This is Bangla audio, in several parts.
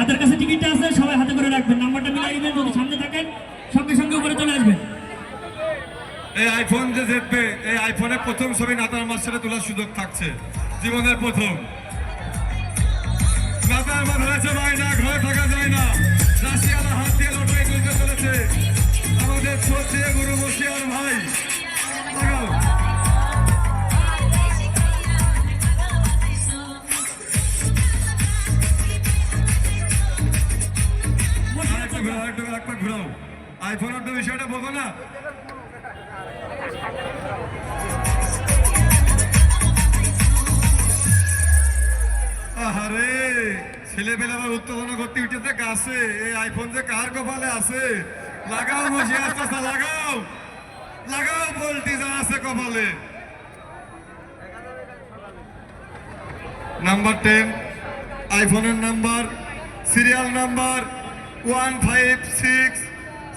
যাদের কাছে টিকিটটা আছে, সবাই হাতে করে রাখবেন। নাম্বারটা মিলাই দিবেন, যদি সামনে থাকেন, সঙ্গে সঙ্গে উপরে চলে আসবেন। এই আইফোন যে জিতবে এই আইফোনে প্রথম ছবি নাতার মাস্টারে তোলার সুযোগ থাকছে। জীবনের প্রথম। নাতার মাস হয়েছে, ভাই না, ঘরে থাকা যায় না। রাশিয়ালা হাত দিয়ে লটারি তুলতে চলেছে। আমাদের ছোটে গুরু বসিয়ার ভাই। ঘোরাও, ঘোরাও, আরেকটা ঘোরাও। আইফোনের তো বিষয়টা বলব না। আরে ছেলেবেলা আবার উত্তেজনা করতে উঠেছে গাছে। এই আইফোন যে কার কপালে আছে? লাগাও বসে আসতেছে লাগাও। লাগাও বলটি যা আছে কপালে। নাম্বার টেন আইফোনের number serial number one five six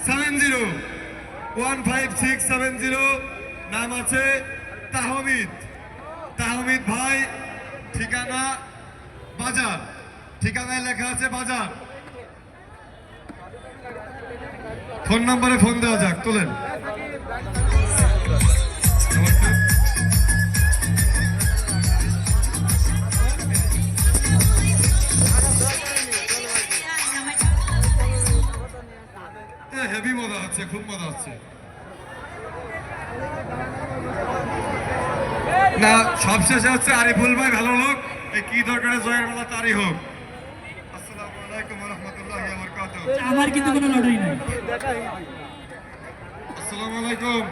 seven zero one five six seven zero নাম আছে তাহমিদ। তাহমিদ ভাই, ঠিকানা বাজার। ঠিকানায় লেখা আছে বাজার। ফোন নম্বরে ফোন দেওয়া যাক, তোলেন। নমস্তে। হেভি মজা হচ্ছে খুব মজা হচ্ছে। না সবশেষে হচ্ছে আরিফুল ভাই ভালো লোক। এই কি দরকারে জয়ের বেলা তারই হোক। আসসালামু আলাইকুম রহমতুল্লাহ বরকাতুহ আমার কিন্তু কোনো লটারি নাই। আসসালামু আলাইকুম।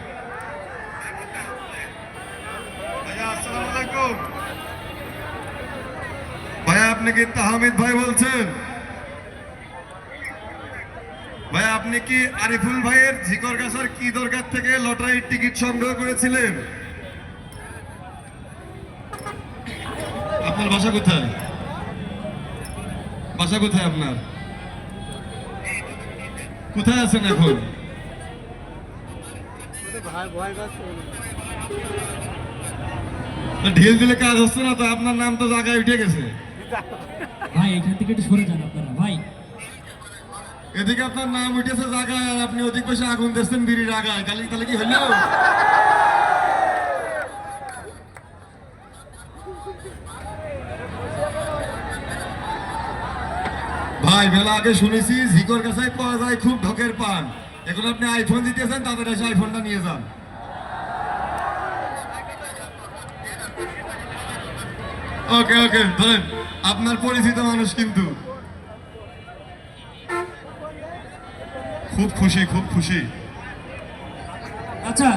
ভাইয়া আসসালামু আলাইকুম। ভাইয়া আপনি কি তাহমিদ ভাই বলছেন? ভাই, আপনি কি আরিফুল ভাইয়ের ঝিকর গাছার কি দরকার থেকে লটারির টিকিট সংগ্রহ করেছিলেন? আপনার বাসা কোথায়? বাসা কোথায় আপনার? কোথায় আছেন এখন? ঢিল দিলে কাজ হচ্ছে না, তো আপনার নাম তো জায়গায় উঠে গেছে। ভাই, এখান থেকে একটু সরে যান আপনারা। ভাই এদিকে আপনার নাম উঠেছে জায়গায় আর আপনি ওদিক পাশে আগুন দিচ্ছেন বিড়ির আগায়। তাহলে তাহলে কি হলো? ভাই মেলা আগে শুনেছি ঝিকর কাছে পাওয়া যায় খুব ঢকের পান। এখন আপনি আইফোন দিতেছেন তাদের এসে আইফোনটা নিয়ে যান। ওকে ওকে ধরেন, আপনার পরিচিত মানুষ কিন্তু। খুব খুশি খুব খুশি। আচ্ছা